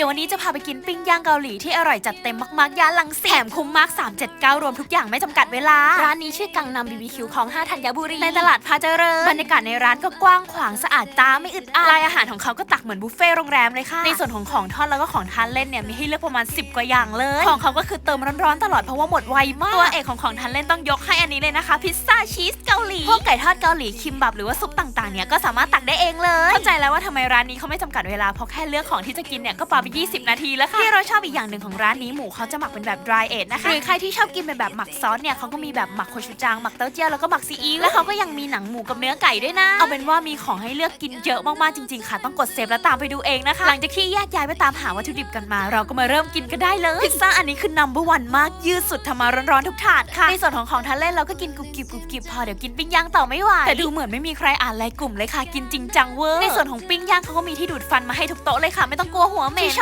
ดี๋ยววันนี้จะพาไปกินปิ้งย่างเกาหลีที่อร่อยจัดเต็มมากๆย่านลังสิตแถมคุ้มมาก 379 รวมทุกอย่างไม่จำกัดเวลา ร้านนี้ชื่อกังนำบีบีคิวของ 5 ธัญบุรี ในตลาดพาเจริญ บรรยากาศในร้านก็กว้างขวางสะอาดตาไม่อึดอัดรายอาหารของเขาก็ตักเหมือนบุฟเฟ่ต์โรงแรมเลยค่ะ ในส่วนของของทอดแล้วก็ของทานเล่นเนี่ยมีให้เลือกประมาณ 10 กว่าอย่างเลย ของเขาก็คือเติมร้อนๆตลอดเพราะว่าหมดไวมาก ตัวเอกของของทานเล่นต้องยกให้อันนี้เลยนะคะ พิซซ่าชีสเกาหลี พวกไก่ทอดเกาหลีคิมบับหรือว่าซุปต่างๆเนี่ยก็สามารถตักได้เองเลย เข้าใจแล้วว่าทำไมร้านนี้เขาไม่จำกัดเวลาเพราะแค่เลือกของที่จะกินเนี่ยก็ปา20 นาทีแล้วค่ะที่เราชอบอีกอย่างหนึ่งของร้านนี้หมูเขาจะหมักเป็นแบบ dry age นะคะหรือใครที่ชอบกินเป็นแบบหมักซอสเนี่ยเขาก็มีแบบหมักโคชูจังหมักเต้าเจี้ยวแล้วก็หมักซีอิ๊วแล้วเขาก็ยังมีหนังหมูกับเนื้อไก่ด้วยนะ เอาเป็นว่ามีของให้เลือกกินเยอะมากๆจริงๆค่ะ ต้องกดเซฟแล้วตามไปดูเองนะคะ หลังจากที่แยกย้ายไปตามหาวัตถุดิบกันมา เราก็มาเริ่มกินกันได้เลยพิซซ่าอันนี้คือ number one มากยืดสุดทำมาร้อนๆทุกถาดค่ะในส่วนของของทานเล่นเราก็กินกรุบกริบกรุบกริบพอเดี๋ยวกินปิ้งย่างต่อไม่ไหวแต่ดูเหมือนไม่มีใครอ่านไลน์กลุ่มเลยค่ะกินจริงจังเวอร์ในส่วนของปิ้งย่างเขาก็มีที่ดูดฟันมาให้ทุกโต๊ะเลยค่ะไม่ต้องกลัวหัวเหม็นที่ช